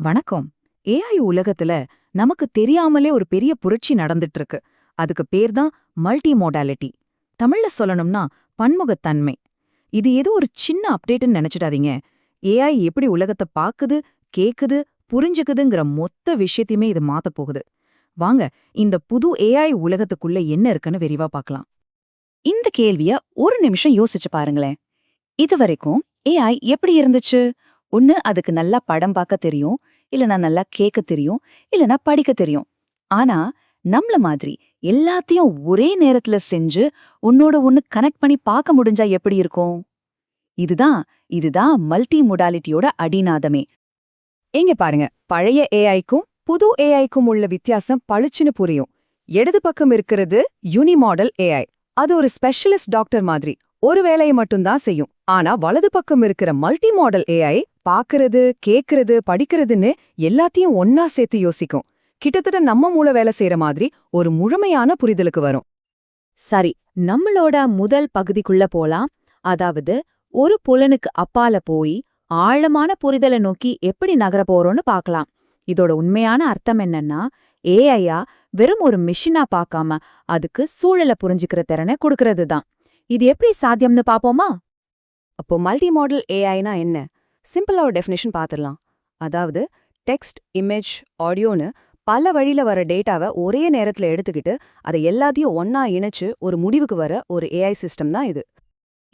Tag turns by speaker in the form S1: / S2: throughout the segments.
S1: வணக்கம். ஏஐ உலகத்துல நமக்கு தெரியாமலே ஒரு பெரிய புரட்சி நடந்துட்டு இருக்கு அதுக்கு பேர் தான் மல்டி மோடாலிட்டி தமிழ்ல சொல்லணும்னா பன்முகத்தன்மை. இது ஏதோ ஒரு சின்ன அப்டேட்னு நினைச்சிடாதீங்க. ஏஐ எப்படி உலகத்தை பாக்குது கேக்குது புரிஞ்சுக்குதுங்கிற மொத்த விஷயத்தையுமே இது மாத்தப் போகுது. வாங்க இந்த புது ஏஐ உலகத்துக்குள்ள என்ன இருக்குன்னு விரிவா பார்க்கலாம்
S2: இந்த கேள்விய ஒரு நிமிஷம் யோசிச்சு பாருங்களேன். இதுவரைக்கும் ஏஐ எப்படி இருந்துச்சு? ஒன்று அதுக்கு நல்லா படம் பார்க்க தெரியும் இல்லைனா நல்லா கேட்க தெரியும் இல்லனா படிக்க தெரியும். ஆனா நம்மள மாதிரி எல்லாத்தையும் ஒரே நேரத்துல செஞ்சு உன்னோட ஒன்று கனெக்ட் பண்ணி பார்க்க முடிஞ்சா எப்படி இருக்கும்? இதுதான் இதுதான் மல்டி மொடாலிட்டியோட அடிநாதமே.
S3: எங்க பாருங்க பழைய ஏஐக்கும் புது ஏஐக்கும் உள்ள வித்தியாசம் பளிச்சுன்னு புரியும். இடது பக்கம் இருக்கிறது யூனிமாடல் ஏஐ அது ஒரு ஸ்பெஷலிஸ்ட் டாக்டர் மாதிரி. ஒரு வேலையை மட்டும்தான் செய்யும். ஆனா வலது பக்கம் இருக்கிற மல்டி மாடல் ஏஐ பாக்குறது கேக்குறது படிக்கிறதுன்னு எல்லாத்தையும் ஒன்னா சேர்த்து யோசிக்கும். கிட்டத்தட்ட நம்ம மூளை வேலை செய்யற மாதிரி ஒரு முழுமையான புரிதலுக்கு வரும்.
S4: சரி நம்மளோட முதல் பகுதிக்குள்ள போலாம். அதாவது ஒரு புலனுக்கு அப்பால போய் ஆழமான புரிதலை நோக்கி எப்படி நகர போறோம்னு பார்க்கலாம் இதோட உண்மையான அர்த்தம் என்னன்னா ஏஐயா வெறும் ஒரு மிஷினா பார்க்காம அதுக்கு சூழலை புரிஞ்சுக்கிற திறனை கொடுக்கறது தான் இது எப்படி சாத்தியம்னு பாப்போமா
S3: அப்போ மல்டி மாடல் ஏஐனா என்ன? சிம்பிளா ஒரு டெஃபினேஷன் பார்த்துடலாம். அதாவது டெக்ஸ்ட் இமேஜ் ஆடியோன்னு பல வழியில வர டேட்டாவை ஒரே நேரத்துல எடுத்துக்கிட்டு அதை எல்லாத்தையும் ஒன்னா இணைச்சு ஒரு முடிவுக்கு வர ஒரு ஏஐ சிஸ்டம் தான் இது.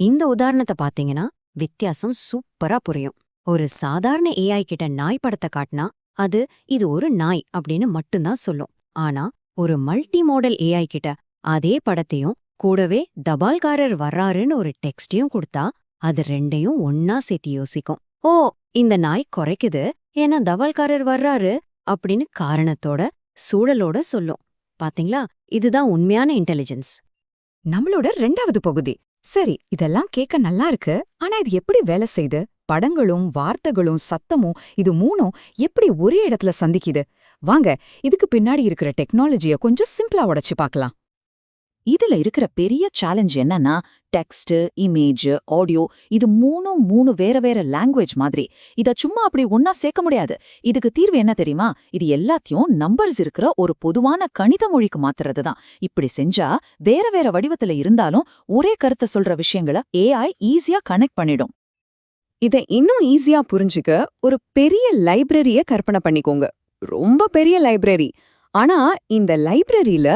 S5: இந்த உதாரணத்தை பாத்தீங்கன்னா வித்தியாசம் சூப்பரா புரியும். ஒரு சாதாரண ஏஐ கிட்ட நாய் படத்தை காட்டினா அது இது ஒரு நாய் அப்படின்னு மட்டும்தான் சொல்லும். ஆனா ஒரு மல்டி மாடல் ஏஐ கிட்ட அதே படத்தையும் கூடவே தபால்காரர் வர்றாருன்னு ஒரு டெக்ஸ்டையும் கொடுத்தா அது ரெண்டையும் ஒன்னா சேர்த்து யோசிக்கும். ஓ இந்த நாய் குறைக்குது. ஏன்னா தபால்காரர் வர்றாரு அப்படின்னு காரணத்தோட சூழலோட சொல்லும். பாத்தீங்களா? இதுதான் உண்மையான இன்டெலிஜென்ஸ்
S3: நம்மளோட ரெண்டாவது பகுதி. சரி இதெல்லாம் கேட்க நல்லா இருக்கு. ஆனா இது எப்படி வேலை செய்யுது படங்களும் வார்த்தைகளும் சத்தமும் இது மூணும் எப்படி ஒரே இடத்துல சந்திக்குது? வாங்க இதுக்கு பின்னாடி இருக்கிற டெக்னாலஜிய கொஞ்சம் சிம்பிளா உடைச்சு பார்க்கலாம்.
S2: இதுல இருக்கிற பெரிய சேலஞ்ச் என்னன்னா டெக்ஸ்ட் இமேஜ் ஆடியோ இது மூணும் மூணு வேற வேற லாங்குவேஜ் மாதிரி. இத சும்மா அப்படி ஒன்னா சேர்க்க முடியாது. இதுக்கு தீர்வு என்ன தெரியுமா? இது எல்லாத்தையும் நம்பர்ஸ் இருக்கிற ஒரு பொதுவான கணித மொழிக்கு மாத்துறது தான். இப்படி செஞ்சா வேற வேற வடிவத்துல இருந்தாலும் ஒரே கருத்தை சொல்ற விஷயங்களை ஏஐ ஈஸியா கனெக்ட் பண்ணிடும்.
S3: இதை இன்னும் ஈஸியா புரிஞ்சுக்க ஒரு பெரிய லைப்ரரிய கற்பனை பண்ணிக்கோங்க. ரொம்ப பெரிய லைப்ரரி ஆனா இந்த லைப்ரரியில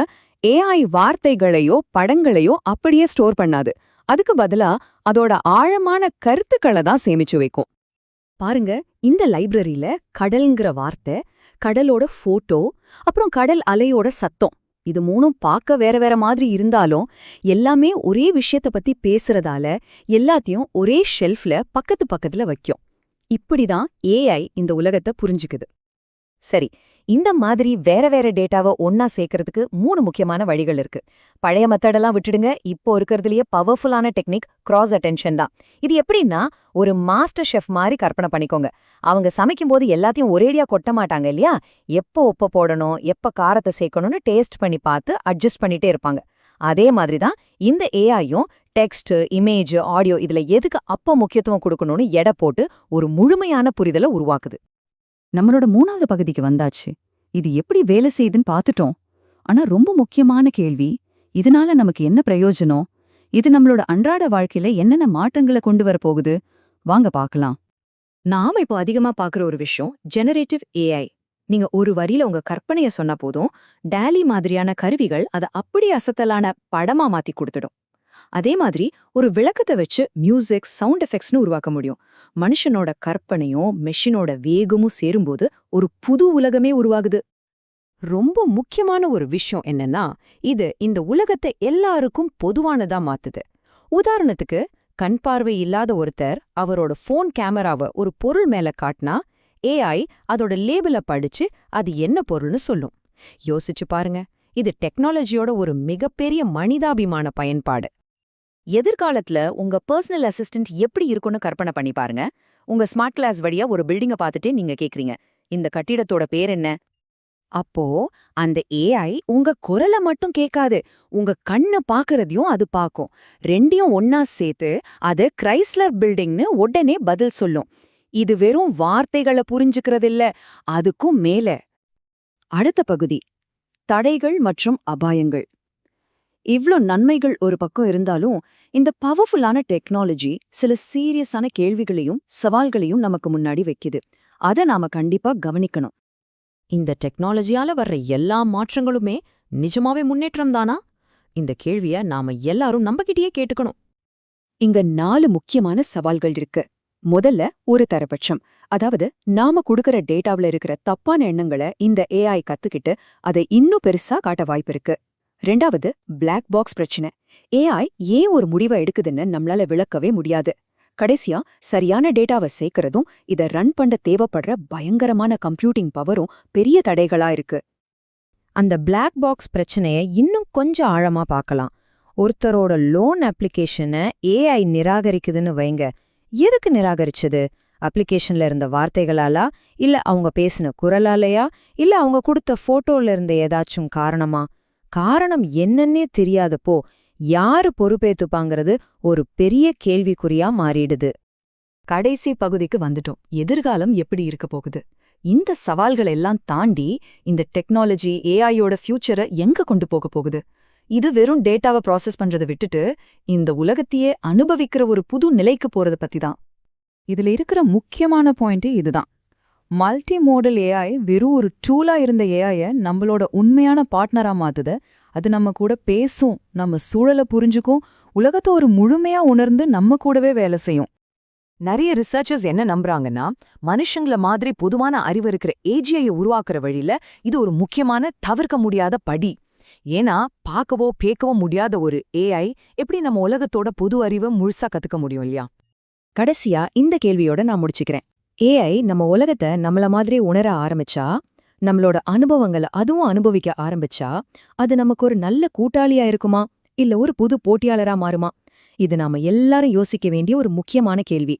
S3: ஏஐ வார்த்தைகளையோ படங்களையோ அப்படியே ஸ்டோர் பண்ணாது. அதுக்கு பதிலா அதோட ஆழமான கருத்துக்களை தான் சேமிச்சு வைக்கும். பாருங்க இந்த லைப்ரரியில கடல்ங்கிற வார்த்தை கடலோட போட்டோ அப்புறம் கடல் அலையோட சத்தம். இது மூணும் பார்க்க வேற வேற மாதிரி இருந்தாலும் எல்லாமே ஒரே விஷயத்த பத்தி பேசுறதால எல்லாத்தையும் ஒரே ஷெல்ஃப்ல பக்கத்து பக்கத்துல வைக்கும். இப்படிதான் ஏஐ இந்த உலகத்தை புரிஞ்சுக்குது.
S2: சரி இந்த மாதிரி வேற வேற டேட்டாவை ஒன்னா சேர்க்கறதுக்கு மூணு முக்கியமான வழிகள் இருக்கு. பழைய மெத்தடெல்லாம் விட்டுடுங்க இப்போ இருக்கிறதுலயே பவர்ஃபுல்லான டெக்னிக் கிராஸ் அட்டென்ஷன் தான். இது எப்படின்னா ஒரு மாஸ்டர் ஷெஃப் மாதிரி கற்பனை பண்ணிக்கோங்க. அவங்க சமைக்கும்போது எல்லாத்தையும் ஒரேடியா கொட்ட மாட்டாங்க இல்லையா? எப்போ உப்ப போடணும் எப்ப காரத்தை சேர்க்கணும்னு டேஸ்ட் பண்ணி பார்த்து அட்ஜஸ்ட் பண்ணிட்டே இருப்பாங்க. அதே மாதிரி தான் இந்த ஏஐயும் டெக்ஸ்ட் இமேஜ் ஆடியோ இதுல எதுக்கு அப்போ முக்கியத்துவம் கொடுக்கணும்னு எடை போட்டு ஒரு முழுமையான புரிதலை உருவாக்குது.
S1: நம்மளோட மூணாவது பகுதிக்கு வந்தாச்சு. இது எப்படி வேலை செய்யுதுன்னு பார்த்துட்டோம். ஆனா ரொம்ப முக்கியமான கேள்வி இதனால நமக்கு என்ன பிரயோஜனம்? இது நம்மளோட அன்றாட வாழ்க்கையில என்னென்ன மாற்றங்களை கொண்டு வரப்போகுது போகுது? வாங்க பார்க்கலாம்.
S3: நாம இப்போ அதிகமா பாக்குற ஒரு விஷயம் ஜெனரேட்டிவ் ஏஐ நீங்க ஒரு வரியில உங்க கற்பனைய சொன்ன போதும் டேலி மாதிரியான கருவிகள் அதை அப்படி அசத்தலான படமா மாத்தி கொடுத்துடும். அதே மாதிரி ஒரு விளக்கத்தை வச்சு மியூசிக் சவுண்ட் எஃபெக்ட்ஸ்னு உருவாக்க முடியும். மனுஷனோட கற்பனையும் மெஷினோட வேகமும் சேரும்போது ஒரு புது உலகமே உருவாகுது. ரொம்ப முக்கியமான ஒரு விஷயம் என்னன்னா இது இந்த உலகத்தை எல்லாருக்கும் பொதுவானதா மாத்துது. உதாரணத்துக்கு கண் பார்வை இல்லாத ஒருத்தர் அவரோட ஃபோன் கேமராவை ஒரு பொருள் மேல காட்டினா ஏஐ அதோட லேபிள படிச்சு அது என்ன பொருள்னு சொல்லும். யோசிச்சு பாருங்க இது டெக்னாலஜியோட ஒரு மிகப்பெரிய மனிதாபிமான பயன்பாடு. எதிர்காலத்துல உங்க பர்சனல் அசிஸ்டன்ட் எப்படி இருக்கும்னு கற்பனை பண்ணி பாருங்க. உங்க ஸ்மார்ட் கிளாஸ் வழியா ஒரு பில்டிங்க பார்த்துட்டே நீங்க கேக்குறீங்க. இந்த கட்டிடத்தோட பேர் என்ன? அப்போ அந்த ஏஐ உங்க குரலை மட்டும் கேட்காது. உங்க கண்ண பாக்குறதையும் அது பாக்கும் ரெண்டையும் ஒன்னா சேர்த்து அது கிரைஸ்லர் பில்டிங்னு உடனே பதில் சொல்லும்.
S6: இது வெறும் வார்த்தைகளை புரிஞ்சுக்கிறதில்ல. அதுக்கும் மேல.
S3: அடுத்த பகுதி. தடைகள் மற்றும் அபாயங்கள். இவ்ளோ நன்மைகள் ஒரு பக்கம் இருந்தாலும் இந்த பவர்ஃபுல்லான டெக்னாலஜி சில சீரியஸான கேள்விகளையும் சவால்களையும் நமக்கு முன்னாடி வைக்குது. அதை நாம கண்டிப்பா கவனிக்கணும்.
S6: இந்த டெக்னாலஜியால வர்ற எல்லா மாற்றங்களுமே நிஜமாவே முன்னேற்றம் தானா? இந்த கேள்விய நாம எல்லாரும் நம்பகிட்டயே கேட்டுக்கணும்.
S3: இங்க நாலு முக்கியமான சவால்கள் இருக்கு. முதல்ல ஒரு தரபட்சம். அதாவது நாம கொடுக்கற டேட்டாவுல இருக்கிற தப்பான எண்ணங்களை இந்த ஏஐ கத்துக்கிட்டு அதை இன்னும் பெருசா காட்ட வாய்ப்பு இருக்கு. ரெண்டாவது பிளாக் பாக்ஸ் பிரச்சனை. ஏஐ ஏன் ஒரு முடிவை எடுக்குதுன்னு நம்மளால விளக்கவே முடியாது. கடைசியா சரியான டேட்டாவை சேர்க்கறதும் இத ரன் பண்ண தேவைப்படுற பயங்கரமான கம்ப்யூட்டிங் பவரும் பெரிய தடைகளா இருக்கு.
S7: அந்த பிளாக் பாக்ஸ் பிரச்சனைய இன்னும் கொஞ்சம் ஆழமா பார்க்கலாம். ஒருத்தரோட லோன் அப்ளிகேஷனை ஏஐ நிராகரிக்குதுன்னு வைங்க. எதுக்கு நிராகரிச்சது? அப்ளிகேஷன்ல இருந்த வார்த்தைகளாலா? இல்ல அவங்க பேசின குரலாலையா? இல்ல அவங்க கொடுத்த போட்டோல இருந்த ஏதாச்சும் காரணமா? காரணம் என்னன்னே தெரியாதப்போ யாரு பொறுப்பேத்துப்பாங்கிறது ஒரு பெரிய கேள்விக்குறியா மாறிடுது.
S6: கடைசி பகுதிக்கு வந்துட்டோம். எதிர்காலம் எப்படி இருக்க போகுது? இந்த சவால்கள் எல்லாம் தாண்டி இந்த டெக்னாலஜி ஏஐயோட ஃபியூச்சரை எங்க கொண்டு போக போகுது? இது வெறும் டேட்டாவை ப்ராசஸ் பண்றதை விட்டுட்டு இந்த உலகத்தையே அனுபவிக்கிற ஒரு புது நிலைக்கு போறத பத்தி தான் இதுல இருக்கிற முக்கியமான பாயிண்ட் இதுதான். மல்டி மோடல் ஏஐ வெறும் ஒரு டூலா இருந்த ஏஐய நம்மளோட உண்மையான பார்ட்னரா மாத்துது. அது நம்ம கூட பேசும் நம்ம சூழலை புரிஞ்சுக்கும் உலகத்தை ஒரு முழுமையா உணர்ந்து நம்ம கூடவே வேலை செய்யும்.
S8: நிறைய ரிசர்ச்சர்ஸ் என்ன நம்புறாங்கன்னா மனுஷங்கள மாதிரி பொதுவான அறிவு இருக்கிற ஏஜிஐயை உருவாக்குற வழியில இது ஒரு முக்கியமான தவிர்க்க முடியாத படி. ஏன்னா பார்க்கவோ பேக்கவோ முடியாத ஒரு ஏஐ எப்படி நம்ம உலகத்தோட பொது அறிவை முழுசா கத்துக்க முடியும் இல்லையா?
S3: கடைசியா இந்த கேள்வியோட நான் முடிச்சுக்கிறேன். ஏஐ நம்ம உலகத்தை நம்மள மாதிரி உணர ஆரம்பிச்சா நம்மளோட அனுபவங்களை அதுவும் அனுபவிக்க ஆரம்பிச்சா அது நமக்கு ஒரு நல்ல கூட்டாளியா இருக்குமா? இல்ல ஒரு புது போட்டியாளரா மாறுமா? இது நாம எல்லாரும் யோசிக்க வேண்டிய ஒரு முக்கியமான கேள்வி.